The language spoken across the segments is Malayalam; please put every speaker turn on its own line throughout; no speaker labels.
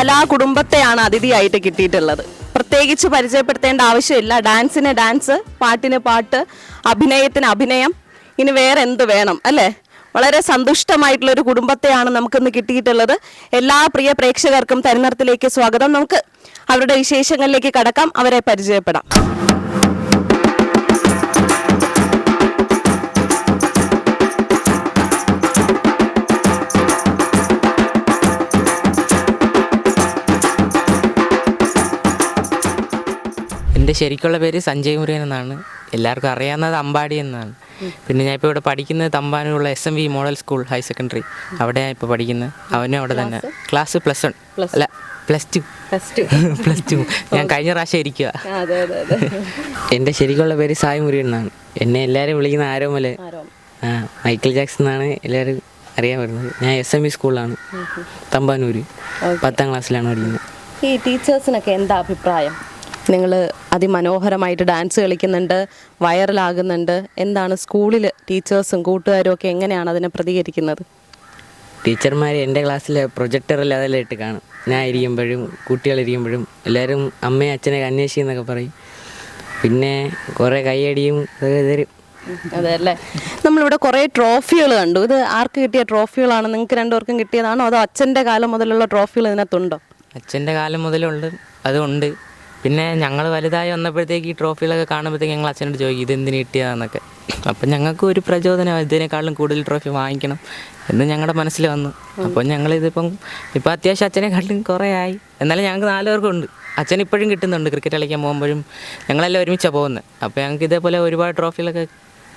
ഇന്നൊരു കലാ കുടുംബത്തെയാണ് അതിഥിയായിട്ട് കിട്ടിയിട്ടുള്ളത്. പ്രത്യേകിച്ച് പരിചയപ്പെടുത്തേണ്ട ആവശ്യമില്ല. ഡാൻസിന് ഡാൻസ് പാട്ടിന് പാട്ട് അഭിനയത്തിന് അഭിനയം. ഇനി വേറെ എന്ത് വേണം അല്ലേ? വളരെ സന്തുഷ്ടമായിട്ടുള്ള ഒരു കുടുംബത്തെയാണ് നമുക്കിന്ന് കിട്ടിയിട്ടുള്ളത്. എല്ലാ പ്രിയ പ്രേക്ഷകർക്കും തെരഞ്ഞെടുപ്പിലേക്ക് സ്വാഗതം. നമുക്ക് അവരുടെ വിശേഷങ്ങളിലേക്ക് കടക്കാം. അവരെ പരിചയപ്പെടാം.
ശരിക്കുള്ള പേര് സഞ്ജയ് മുരുകൻ എന്നാണ്. എല്ലാവർക്കും അറിയാവുന്നത് അമ്പാടി എന്നാണ്. പിന്നെ ഞാൻ ഇപ്പോൾ ഇവിടെ പഠിക്കുന്നത് തമ്പാനൂരുള്ള S M V model school higher secondary അവിടെ ഞാൻ ഇപ്പോൾ പഠിക്കുന്നത്. അവനും അവിടെ തന്നെ. ക്ലാസ് പ്ലസ് വൺ അല്ല plus two plus two plus two ഞാൻ കഴിഞ്ഞ പ്രാവശ്യം ഇരിക്കുക എന്റെ ശരിക്കുള്ള പേര് സായ് മുരുകൻ എന്നാണ്. എന്നെ എല്ലാവരും വിളിക്കുന്ന ആരോമൽ ആ മൈക്കിൾ ജാക്സൺ എന്നാണ് എല്ലാവരും അറിയാൻ വരുന്നത്. ഞാൻ എസ് എം വി സ്കൂളിലാണ് തമ്പാനൂര്. പത്താം ക്ലാസ്സിലാണ് പഠിക്കുന്നത്.
ഈ ടീച്ചേഴ്സിനൊക്കെ എന്താ അഭിപ്രായം? നിങ്ങൾ അതിമനോഹരമായിട്ട് ഡാൻസ് കളിക്കുന്നുണ്ട് വൈറലാകുന്നുണ്ട്. എന്താണ് സ്കൂളിൽ ടീച്ചേഴ്സും കൂട്ടുകാരും ഒക്കെ എങ്ങനെയാണ് അതിനെ പ്രതികരിക്കുന്നത്?
ടീച്ചർമാർ എന്റെ ക്ലാസ്സിലെ പ്രൊജക്ടറിൽ അതെല്ലാം ഇട്ട് കാണും. ഞാൻ ഇരിക്കുമ്പോഴും കുട്ടികളിരിക്കുമ്പോഴും എല്ലാവരും അമ്മയും അച്ഛനെ അന്വേഷിക്കുന്നൊക്കെ പറയും. പിന്നെ കുറേ കൈയടിയും തരും.
അതെല്ലേ നമ്മളിവിടെ കുറേ ട്രോഫികൾ കണ്ടു. ഇത് ആർക്ക് കിട്ടിയ ട്രോഫികളാണ്? നിങ്ങൾക്ക് രണ്ടുപേർക്കും കിട്ടിയതാണോ? അതോ അച്ഛന്റെ കാലം മുതലുള്ള ട്രോഫികൾ ഇതിനകത്തുണ്ടോ?
അച്ഛന്റെ കാലം മുതലുണ്ട് അതുണ്ട്. പിന്നെ ഞങ്ങൾ വലുതായി വന്നപ്പോഴത്തേക്ക് ഈ ട്രോഫികളൊക്കെ കാണുമ്പോഴത്തേക്ക് ഞങ്ങൾ അച്ഛനോട് ചോദിക്കും ഇതെന്തിനു കിട്ടിയതാന്നൊക്കെ. അപ്പം ഞങ്ങൾക്ക് ഒരു പ്രചോദനം ഇതിനേക്കാളും കൂടുതൽ ട്രോഫി വാങ്ങിക്കണം എന്ന് ഞങ്ങളുടെ മനസ്സിൽ വന്നു. അപ്പം ഞങ്ങളിതിപ്പം ഇപ്പം അത്യാവശ്യം അച്ഛനെക്കാട്ടിലും കുറേ ആയി. എന്നാലും ഞങ്ങൾക്ക് ഉണ്ട്. അച്ഛൻ ഇപ്പോഴും കിട്ടുന്നുണ്ട് ക്രിക്കറ്റ് കളിക്കാൻ പോകുമ്പോഴും. ഞങ്ങളെല്ലാം ഒരുമിച്ചാണ് പോകുന്നത്. അപ്പോൾ ഞങ്ങൾക്ക് ഇതേപോലെ ഒരുപാട് ട്രോഫികളൊക്കെ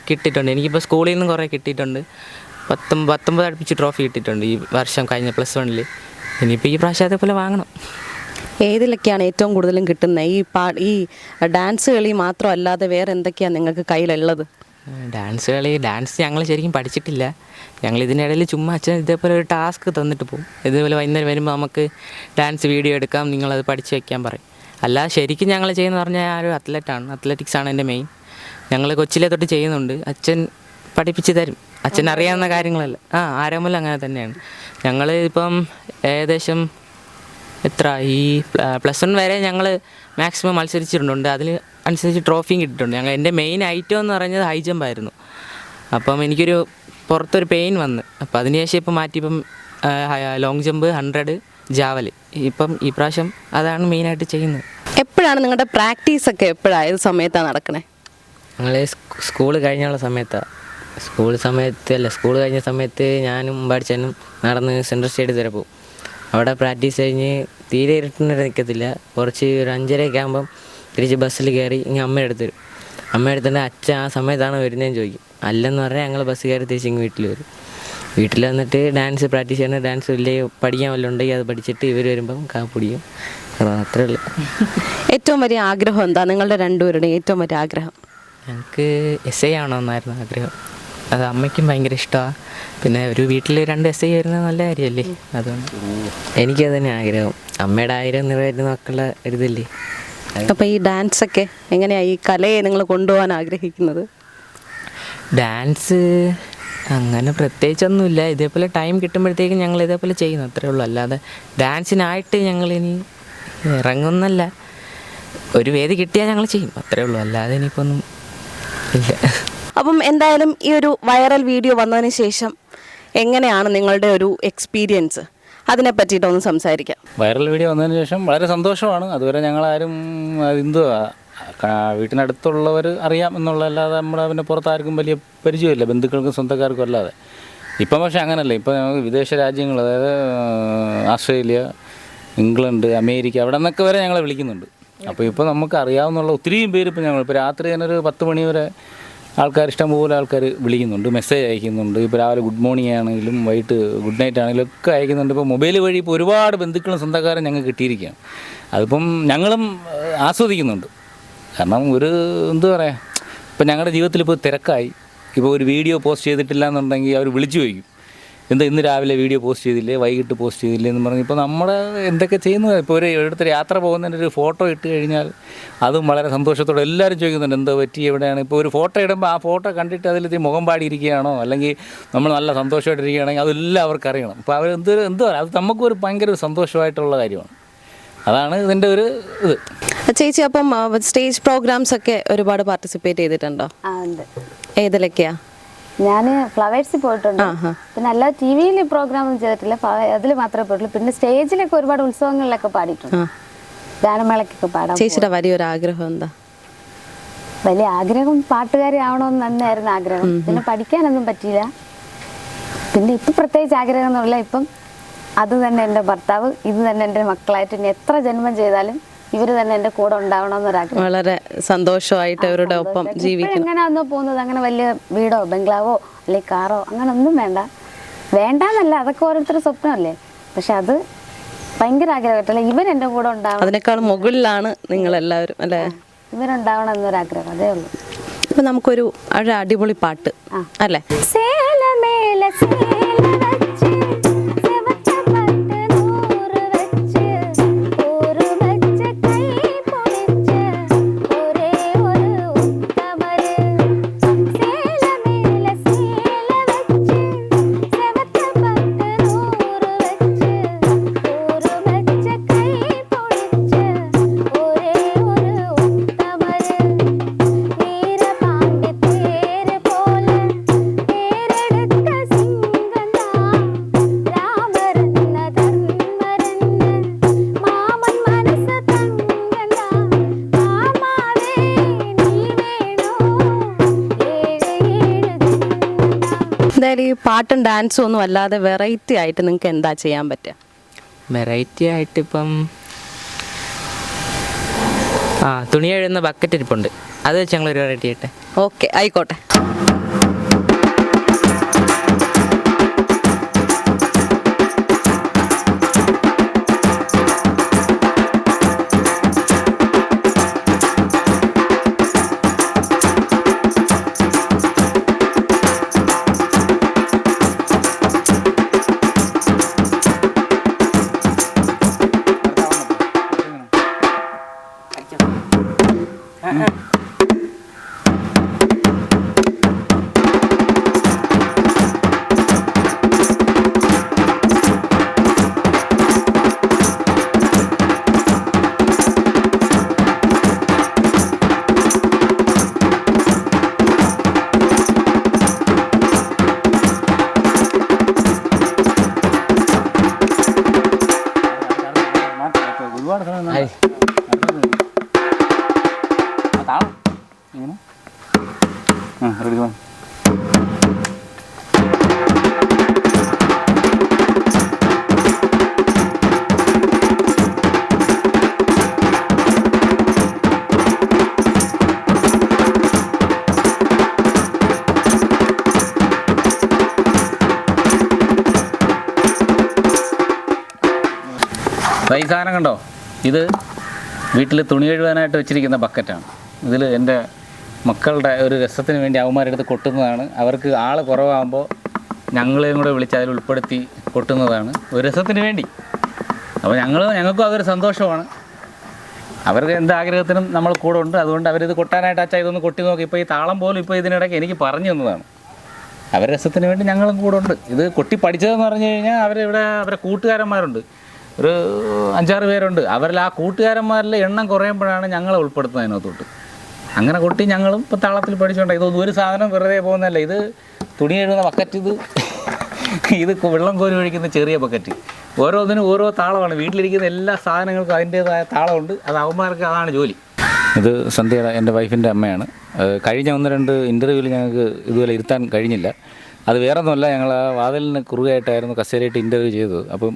കിട്ടിയിട്ടുണ്ട്. എനിക്കിപ്പോൾ സ്കൂളിൽ നിന്നും കുറേ കിട്ടിയിട്ടുണ്ട്. പത്തും പത്തൊമ്പത് അടുപ്പിച്ച് ട്രോഫി കിട്ടിയിട്ടുണ്ട് ഈ വർഷം കഴിഞ്ഞ പ്ലസ് വണ്ണിൽ ഇനിയിപ്പോൾ ഈ പ്രാവശ്യം അതേപോലെ വാങ്ങണം.
ഏതിലൊക്കെയാണ് ഏറ്റവും കൂടുതലും കിട്ടുന്നത്? ഈ പാ ഈ ഡാൻസ് കളി മാത്രമല്ലാതെ വേറെ എന്തൊക്കെയാണ് നിങ്ങൾക്ക് കയ്യിലുള്ളത്?
ഡാൻസ് കളി ഡാൻസ് ഞങ്ങൾ ശരിക്കും പഠിച്ചിട്ടില്ല. ഞങ്ങൾ ഇതിനിടയിൽ ചുമ്മാ അച്ഛൻ ഇതേപോലെ ഒരു ടാസ്ക് തന്നിട്ട് പോകും. ഇതേപോലെ വൈകുന്നേരം വരുമ്പോൾ നമുക്ക് ഡാൻസ് വീഡിയോ എടുക്കാം നിങ്ങളത് പഠിച്ച് വയ്ക്കാൻ പറയും. അല്ല ശരിക്കും ഞങ്ങൾ ചെയ്യുന്ന പറഞ്ഞാൽ ആ ഒരു അത്ലറ്റാണ് അത്ലറ്റിക്സ് ആണ് എന്റെ മെയിൻ ഞങ്ങൾ കൊച്ചിലെ തൊട്ട് ചെയ്യുന്നുണ്ട്. അച്ഛൻ പഠിപ്പിച്ച് തരും. അച്ഛൻ അറിയാവുന്ന കാര്യങ്ങളല്ല. ആ ആരോമല്ല അങ്ങനെ തന്നെയാണ്. ഞങ്ങൾ ഇപ്പം ഏകദേശം എത്ര ഈ പ്ലസ് വൺ വരെ ഞങ്ങൾ മാക്സിമം മത്സരിച്ചിട്ടുണ്ട് അതിൽ അനുസരിച്ച് ട്രോഫിയും കിട്ടിയിട്ടുണ്ട്. ഞങ്ങൾ എന്റെ മെയിൻ ഐറ്റം എന്ന് പറഞ്ഞത് ഹൈ ജമ്പ് ആയിരുന്നു. അപ്പം എനിക്കൊരു പുറത്തൊരു പെയിൻ വന്ന്. അപ്പം അതിനുശേഷം ഇപ്പം മാറ്റി ഇപ്പം ലോങ് ജമ്പ് ഹൺഡ്രഡ് ജാവൽ ഇപ്പം ഈ പ്രാവശ്യം അതാണ് മെയിനായിട്ട് ചെയ്യുന്നത്.
എപ്പോഴാണ് നിങ്ങളുടെ പ്രാക്ടീസ് ഒക്കെ എപ്പോഴാണ് ഏത് സമയത്താണ് നടക്കണേ?
ഞങ്ങൾ സ്കൂൾ കഴിഞ്ഞുള്ള സമയത്താണ് സ്കൂൾ സമയത്ത് അല്ല സ്കൂൾ കഴിഞ്ഞ സമയത്ത് ഞാനും പഠിച്ചനും നടന്ന് സെൻട്രൽ സ്റ്റേഡിയത്തിൽ വരെ പോകും അവിടെ പ്രാക്ടീസ് കഴിഞ്ഞ് തീരെ ഇരുട്ടിന് നിൽക്കത്തില്ല കുറച്ച് ഒരു അഞ്ചരയൊക്കെ ആകുമ്പം തിരിച്ച് ബസ്സിൽ കയറി ഇങ്ങനെ അമ്മ അടുത്ത് വരും. അമ്മയുടെ അടുത്ത് അച്ഛൻ ആ സമയത്താണ് വരുന്നതെന്ന് ചോദിക്കും. അല്ലെന്ന് പറഞ്ഞാൽ ഞങ്ങൾ ബസ് കയറി തിരിച്ച് ഇങ്ങ് വീട്ടിൽ വരും. വീട്ടിൽ വന്നിട്ട് ഡാൻസ് പ്രാക്ടീസ് ചെയ്യണം ഡാൻസ് വലിയ പഠിക്കാൻ വല്ലതും ഉണ്ടെങ്കിൽ അത് പഠിച്ചിട്ട് ഇവർ വരുമ്പം കാപ്പിടിക്കും അത്രേ ഉള്ളൂ.
ഏറ്റവും വലിയ ആഗ്രഹം എന്താ നിങ്ങളുടെ രണ്ടുപേരുടെയും ഏറ്റവും വലിയ ആഗ്രഹം?
ഞങ്ങൾക്ക് എസ് ഐ ആവണമെന്നായിരുന്നു ആഗ്രഹം. അത് അമ്മയ്ക്കും ഭയങ്കര ഇഷ്ടമാണ് പിന്നെ ഒരു വീട്ടിൽ രണ്ട് എസ് ഐ വരുന്നത് നല്ല കാര്യമല്ലേ? അതുകൊണ്ട് എനിക്കത് തന്നെ ആഗ്രഹം. അമ്മയുടെ ആയിരം നിറവേറ്റുന്ന മക്കളുടെ ഒരിതല്ലേ?
അപ്പോൾ ഈ ഡാൻസ് ഒക്കെ എങ്ങനെയാണ് ഈ കലയെ നിങ്ങൾ കൊണ്ടുപോകാൻ ആഗ്രഹിക്കുന്നത്?
ഡാൻസ് അങ്ങനെ പ്രത്യേകിച്ചൊന്നുമില്ല. ഇതേപോലെ ടൈം കിട്ടുമ്പോഴത്തേക്കും ഞങ്ങൾ ഇതേപോലെ ചെയ്യുന്നു. അത്രേ ഉള്ളൂ. അല്ലാതെ ഡാൻസിനായിട്ട് ഞങ്ങൾ ഇനി ഇറങ്ങുന്നല്ല. ഒരു വേദി കിട്ടിയാൽ ഞങ്ങൾ ചെയ്യും. അത്രേ ഉള്ളൂ. അല്ലാതെ ഇനിയിപ്പോൾ ഒന്നും ഇല്ല.
അപ്പം എന്തായാലും ഈ ഒരു വൈറൽ വീഡിയോ വന്നതിന് ശേഷം എങ്ങനെയാണ് നിങ്ങളുടെ ഒരു എക്സ്പീരിയൻസ് അതിനെ പറ്റിയിട്ടൊന്ന് സംസാരിക്കാം.
വൈറൽ വീഡിയോ വന്നതിന് ശേഷം വളരെ സന്തോഷമാണ്. അതുവരെ ഞങ്ങളാരും എന്തുവാ വീട്ടിനടുത്തുള്ളവർ അറിയാം എന്നുള്ളതല്ലാതെ നമ്മുടെ പുറത്ത് ആർക്കും വലിയ പരിചയമില്ല ബന്ധുക്കൾക്കും സ്വന്തക്കാർക്കും അല്ലാതെ. ഇപ്പം പക്ഷേ അങ്ങനല്ല. ഇപ്പം നമുക്ക് വിദേശ രാജ്യങ്ങൾ അതായത് ആസ്ട്രേലിയ ഇംഗ്ലണ്ട് അമേരിക്ക അവിടെ നിന്നൊക്കെ വരെ ഞങ്ങളെ വിളിക്കുന്നുണ്ട്. അപ്പോൾ ഇപ്പോൾ നമുക്ക് അറിയാവുന്നുള്ള ഒത്തിരിയും പേര് ഇപ്പോൾ ഞങ്ങൾ ഇപ്പോൾ രാത്രി തന്നെ ഒരു പത്ത് മണി വരെ ആൾക്കാർ ഇഷ്ടംപോലെ ആൾക്കാർ വിളിക്കുന്നുണ്ട് മെസ്സേജ് അയക്കുന്നുണ്ട്. ഇപ്പോൾ രാവിലെ ഗുഡ് മോർണിംഗ് ആണെങ്കിലും വൈകിട്ട് ഗുഡ് നൈറ്റ് ആണെങ്കിലും ഒക്കെ അയക്കുന്നുണ്ട്. ഇപ്പോൾ മൊബൈൽ വഴി ഇപ്പോൾ ഒരുപാട് ബന്ധുക്കളും സ്വന്തക്കാരും ഞങ്ങൾക്ക് കിട്ടിയിരിക്കുകയാണ്. അതിപ്പം ഞങ്ങളും ആസ്വദിക്കുന്നുണ്ട്. കാരണം ഒരു എന്താ പറയുക ഇപ്പം ഞങ്ങളുടെ ജീവിതത്തിൽ ഇപ്പോൾ തിരക്കായി. ഇപ്പോൾ ഒരു വീഡിയോ പോസ്റ്റ് ചെയ്തിട്ടില്ല എന്നുണ്ടെങ്കിൽ അവർ വിളിച്ചു ചോദിക്കും. എന്താ ഇന്ന് രാവിലെ വീഡിയോ പോസ്റ്റ് ചെയ്തില്ലേ വൈകിട്ട് പോസ്റ്റ് ചെയ്തില്ലേ എന്ന് പറഞ്ഞ് ഇപ്പോൾ നമ്മൾ എന്തൊക്കെ ചെയ്യുന്നു? ഇപ്പോൾ ഒരു എടുത്തൊരു യാത്ര പോകുന്നതിന്റെ ഒരു ഫോട്ടോ ഇട്ട് കഴിഞ്ഞാൽ അതും വളരെ സന്തോഷത്തോടെ എല്ലാവരും ചോദിക്കുന്നുണ്ട് എന്തോ പറ്റി? എവിടെയാണ്? ഇപ്പോൾ ഒരു ഫോട്ടോ ഇടുമ്പോൾ ആ ഫോട്ടോ കണ്ടിട്ട് അതിൽ ഇത്തിരി മുഖം പാടിയിരിക്കുകയാണോ? അല്ലെങ്കിൽ നമ്മൾ നല്ല സന്തോഷമായിട്ടിരിക്കുകയാണെങ്കിൽ അതെല്ലാം അവർക്ക് അറിയണം. അപ്പോൾ അവർ എന്ത് എന്തോ അത് നമുക്കൊരു ഭയങ്കര ഒരു സന്തോഷമായിട്ടുള്ള കാര്യമാണ്. അതാണ് ഇതിന്റെ ഒരു ഇത്.
ചേച്ചി അപ്പം സ്റ്റേജ് പ്രോഗ്രാംസ് ഒക്കെ ഒരുപാട് പാർട്ടിസിപ്പേറ്റ് ചെയ്തിട്ടുണ്ടോ? ഏതിലൊക്കെയാണ്
ഞാൻ ഫ്ലവേഴ്സിൽ പോയിട്ടുണ്ട്. പിന്നെ അല്ല ടി വിയിൽ പ്രോഗ്രാം ഒന്നും ചെയ്തിട്ടില്ല അതിൽ മാത്രമേ പോയിട്ടുള്ളൂ. പിന്നെ സ്റ്റേജിലൊക്കെ ഒരുപാട് ഉത്സവങ്ങളിലൊക്കെ പാടിയിട്ടുണ്ട്. ഗാനമേളക്കൊക്കെ പാടാം
ചേച്ചിയുടെ വലിയൊരു ആഗ്രഹം എന്താ?
വലിയ ആഗ്രഹം പാട്ടുകാരി ആവണമെന്ന് തന്നെയായിരുന്നു ആഗ്രഹം. പിന്നെ പഠിക്കാനൊന്നും പറ്റിയില്ല. പിന്നെ ഇപ്പം പ്രത്യേകിച്ച് ആഗ്രഹം എന്നുള്ള ഇപ്പം അത് തന്നെ എന്റെ ഭർത്താവ് ഇത് തന്നെ എന്റെ മക്കളായിട്ട് ഇനി എത്ര ജന്മം ചെയ്താലും ഇവർ തന്നെ എന്റെ കൂടെ ഉണ്ടാവണമെന്നൊരാഗ്രഹം
വളരെ സന്തോഷമായിട്ട് അവരുടെ ഒപ്പം ജീവിക്കണം
എങ്ങനെയാണോ പോകുന്നത്? അങ്ങനെ വലിയ വീടോ ബംഗ്ലാവോ അല്ലെങ്കിൽ കാറോ അങ്ങനെ ഒന്നും വേണ്ട. വേണ്ടാന്നല്ല അതൊക്കെ ഓരോരുത്തരുടെ സ്വപ്നമല്ലേ? പക്ഷെ അത് ഭയങ്കര ആഗ്രഹമായിട്ടല്ലേ ഇവൻ എന്റെ കൂടെ ഉണ്ടാവണം.
അതിനേക്കാൾ മുകളിലാണ് നിങ്ങൾ എല്ലാവരും അല്ലേ
ഇവരുണ്ടാവണം എന്നൊരാഗ്രഹം അതേ ഉള്ളൂ.
ഇപ്പൊ നമുക്കൊരു ഒരു അടിപൊളി പാട്ട് അല്ലേ?
സേലമേല സേല പാട്ടും
ഡാൻസും ഒന്നും അല്ലാതെ വെറൈറ്റി ആയിട്ട് നിങ്ങൾക്ക് എന്താ ചെയ്യാൻ പറ്റുക?
വെറൈറ്റി ആയിട്ട് ഇപ്പം ആ തുണി എഴുതുന്ന ബക്കറ്റ് ഇരിപ്പുണ്ട്. അത് വെച്ച് ഞങ്ങൾ ഒരു വെറൈറ്റി ആയിട്ട്.
ഓക്കെ ആയിക്കോട്ടെ.
ഈ സാധനം കണ്ടോ? ഇത് വീട്ടിൽ തുണി കഴുകാനായിട്ട് വെച്ചിരിക്കുന്ന ബക്കറ്റാണ്. ഇതിൽ എന്റെ മക്കളുടെ ഒരു രസത്തിന് വേണ്ടി അവന്മാരെടുത്ത് കൊട്ടുന്നതാണ്. അവർക്ക് ആൾ കുറവാകുമ്പോൾ ഞങ്ങളെയും കൂടെ വിളിച്ച് അതിൽ ഉൾപ്പെടുത്തി കൊട്ടുന്നതാണ്. ഒരു രസത്തിന് വേണ്ടി. അപ്പോൾ ഞങ്ങൾ ഞങ്ങൾക്കും അതൊരു സന്തോഷമാണ്. അവർക്ക് എന്ത് ആഗ്രഹത്തിനും നമ്മൾ കൂടെ ഉണ്ട്. അതുകൊണ്ട് അവരിത് കൊട്ടാനായിട്ട് അച്ഛാ ഇതൊന്ന് കൊട്ടി നോക്കി. ഇപ്പോൾ ഈ താളം പോലും ഇപ്പോൾ ഇതിനിടയ്ക്ക് എനിക്ക് പറഞ്ഞു തന്നതാണ്. അവരുടെ രസത്തിന് വേണ്ടി ഞങ്ങളും കൂടെ ഉണ്ട്. ഇത് കൊട്ടി പഠിച്ചതെന്ന് പറഞ്ഞു കഴിഞ്ഞാൽ അവരിവിടെ അവരെ കൂട്ടുകാരന്മാരുണ്ട്. ഒരു അഞ്ചാറ് പേരുണ്ട്. അവരിൽ ആ കൂട്ടുകാരന്മാരിലെ എണ്ണം കുറയുമ്പോഴാണ് ഞങ്ങളെ ഉൾപ്പെടുത്തുന്നത് അതിനകത്തോട്ട്. അങ്ങനെ കൊട്ടി ഞങ്ങളും ഇപ്പോൾ താളത്തിൽ പഠിച്ചുകൊണ്ട് ഇതൊന്നും ഒരു സാധനം വെറുതെ പോകുന്നതല്ല. ഇത് തുണി എഴുതുന്ന ബക്കറ്റ് ഇത്. ഇത് വെള്ളം കോരി ഒഴിക്കുന്ന ചെറിയ ബക്കറ്റ് ഓരോന്നിനും ഓരോ താളമാണ്. വീട്ടിലിരിക്കുന്ന എല്ലാ സാധനങ്ങൾക്കും അതിന്റേതായ താളമുണ്ട്. അത് അവന്മാർക്ക് അതാണ് ജോലി. ഇത് സന്ധ്യയുടെ എന്റെ വൈഫിന്റെ അമ്മയാണ്. കഴിഞ്ഞ ഒന്ന് രണ്ട് ഇന്റർവ്യൂവിൽ ഞങ്ങൾക്ക് ഇതുപോലെ ഇരുത്താൻ കഴിഞ്ഞില്ല. അത് വേറെ ഒന്നുമല്ല ഞങ്ങൾ ആ വാതിലിന് കുറുകയായിട്ടായിരുന്നു കസേരയായിട്ട് ഇന്റർവ്യൂ ചെയ്തത്. അപ്പം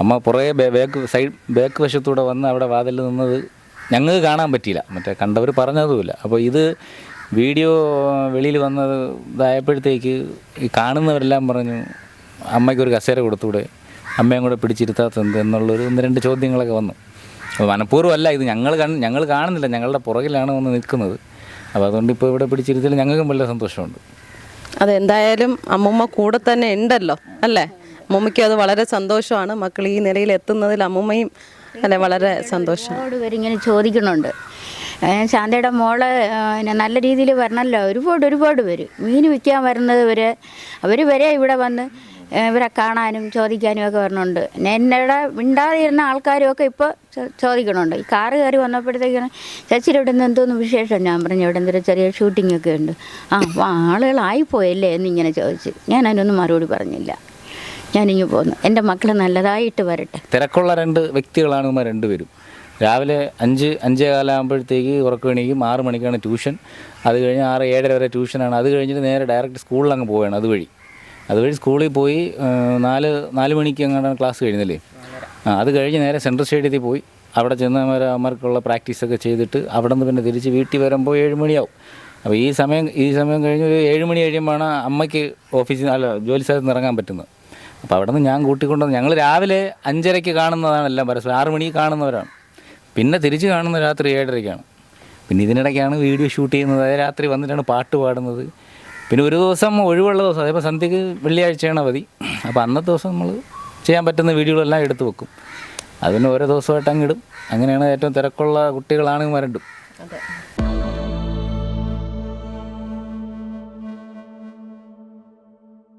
അമ്മ പുറകെ ബാക്ക് സൈഡ് ബാക്ക് വശത്തൂടെ വന്ന് അവിടെ വാതിൽ നിന്നത് ഞങ്ങൾക്ക് കാണാൻ പറ്റിയില്ല. മറ്റേ കണ്ടവർ പറഞ്ഞതുമില്ല. അപ്പോൾ ഇത് വീഡിയോ വെളിയിൽ വന്നത് ഇതായപ്പോഴത്തേക്ക് ഈ കാണുന്നവരെല്ലാം പറഞ്ഞു അമ്മയ്ക്കൊരു കസേര കൊടുത്തൂടെ? അമ്മയും കൂടെ പിടിച്ചിരുത്താത്ത എന്ത്? എന്നുള്ളൊരു ഒന്ന് രണ്ട് ചോദ്യങ്ങളൊക്കെ വന്നു. അപ്പോൾ മനഃപൂർവമല്ല ഇത് ഞങ്ങൾ കണ് ഞങ്ങൾ കാണുന്നില്ല. ഞങ്ങളുടെ പുറകിലാണ് വന്ന് നിൽക്കുന്നത്. അപ്പോൾ അതുകൊണ്ട് ഇപ്പോൾ ഇവിടെ പിടിച്ചിരുത്തിയാൽ ഞങ്ങൾക്കും വലിയ സന്തോഷമുണ്ട്.
അതെന്തായാലും അമ്മമ്മ കൂടെ തന്നെ ഉണ്ടല്ലോ അല്ലേ? അമ്മൂമ്മയ്ക്ക് അത് വളരെ സന്തോഷമാണ്. മക്കൾ ഈ നിലയിൽ എത്തുന്നതിൽ അമ്മൂമ്മയും അല്ലെ വളരെ സന്തോഷം.
ഒരുപാട് പേരിങ്ങനെ ചോദിക്കുന്നുണ്ട്. ശാന്തയുടെ മോൾ പിന്നെ നല്ല രീതിയിൽ വരണല്ലോ. ഒരുപാട് ഒരുപാട് പേര്. മീൻ വിൽക്കാൻ വരുന്നത് വരെ അവർ വരെ ഇവിടെ വന്ന് ഇവരെ കാണാനും ചോദിക്കാനും ഒക്കെ വരണുണ്ട്. എന്നോട് മിണ്ടാതിരുന്ന ആൾക്കാരും ഒക്കെ ഇപ്പോൾ ചോദിക്കണുണ്ട് ഈ കാറ് കയറി വന്നപ്പോഴത്തേക്കാണ് ചേച്ചിയുടെ ഇവിടെ നിന്ന് എന്തോന്ന് വിശേഷം? ഞാൻ പറഞ്ഞു ഇവിടെ എന്തൊരു ചെറിയ ഷൂട്ടിംഗ് ഒക്കെ ഉണ്ട്. ആ ആളുകളായിപ്പോയല്ലേ എന്നിങ്ങനെ ചോദിച്ച്. ഞാൻ അതിനൊന്നും മറുപടി പറഞ്ഞില്ല. ഞാനിങ്ങ് പോകുന്നു എന്റെ മക്കൾ നല്ലതായിട്ട് വരട്ടെ.
തിരക്കുള്ള രണ്ട് വ്യക്തികളാണ് ഇവന്മാർ രണ്ടുപേരും. രാവിലെ അഞ്ച് അഞ്ചേ കാലാകുമ്പോഴത്തേക്ക് ഉറക്കം എണീക്കും ആറ് മണിക്കാണ് ട്യൂഷൻ. അത് കഴിഞ്ഞ് ആറ് ഏഴര വരെ ട്യൂഷനാണ്. അത് കഴിഞ്ഞിട്ട് നേരെ ഡയറക്റ്റ് സ്കൂളിലങ്ങ് പോവുകയാണ് അതുവഴി. അതുവഴി സ്കൂളിൽ പോയി നാല് നാല് മണിക്ക് അങ്ങോട്ടാണ് ക്ലാസ് കഴിഞ്ഞല്ലേ ആ അത് കഴിഞ്ഞ് നേരെ സെൻട്രൽ സ്റ്റേഡിയത്തിൽ പോയി. അവിടെ ചെന്ന് അമ്മർക്കുള്ള പ്രാക്ടീസൊക്കെ ചെയ്തിട്ട് അവിടെ നിന്ന് പിന്നെ തിരിച്ച് വീട്ടിൽ വരുമ്പോൾ ഏഴ് മണിയാവും. അപ്പോൾ ഈ സമയം ഈ സമയം കഴിഞ്ഞ് ഒരു ഏഴ് മണി കഴിയുമ്പോഴാണ് അമ്മയ്ക്ക് ഓഫീസിൽ അല്ല ജോലി സ്ഥലത്ത് നിന്ന് ഇറങ്ങാൻ പറ്റുന്നത്. അപ്പോൾ അവിടെ നിന്ന് ഞാൻ കൂട്ടിക്കൊണ്ടുവന്ന് ഞങ്ങൾ രാവിലെ അഞ്ചരയ്ക്ക് കാണുന്നതാണ് എല്ലാം പരസ്പരം. ആറ് മണിക്ക് കാണുന്നവരാണ്. പിന്നെ തിരിച്ച് കാണുന്നത് രാത്രി ഏഴരയ്ക്കാണ്. പിന്നെ ഇതിനിടയ്ക്കാണ് വീഡിയോ ഷൂട്ട് ചെയ്യുന്നത്. അതായത് രാത്രി വന്നിട്ടാണ് പാട്ട് പാടുന്നത്. പിന്നെ ഒരു ദിവസം ഒഴിവുള്ള ദിവസം അതേപോലെ സന്ധ്യക്ക് വെള്ളിയാഴ്ചയാണ് അവധി. അപ്പോൾ അന്നത്തെ ദിവസം നമ്മൾ ചെയ്യാൻ പറ്റുന്ന വീഡിയോകളെല്ലാം എടുത്തു വെക്കും. അതിന് ഓരോ ദിവസമായിട്ട് അങ്ങിടും അങ്ങനെയാണ് ഏറ്റവും തിരക്കുള്ള കുട്ടികളാണ് വരണ്ടും രണ്ടും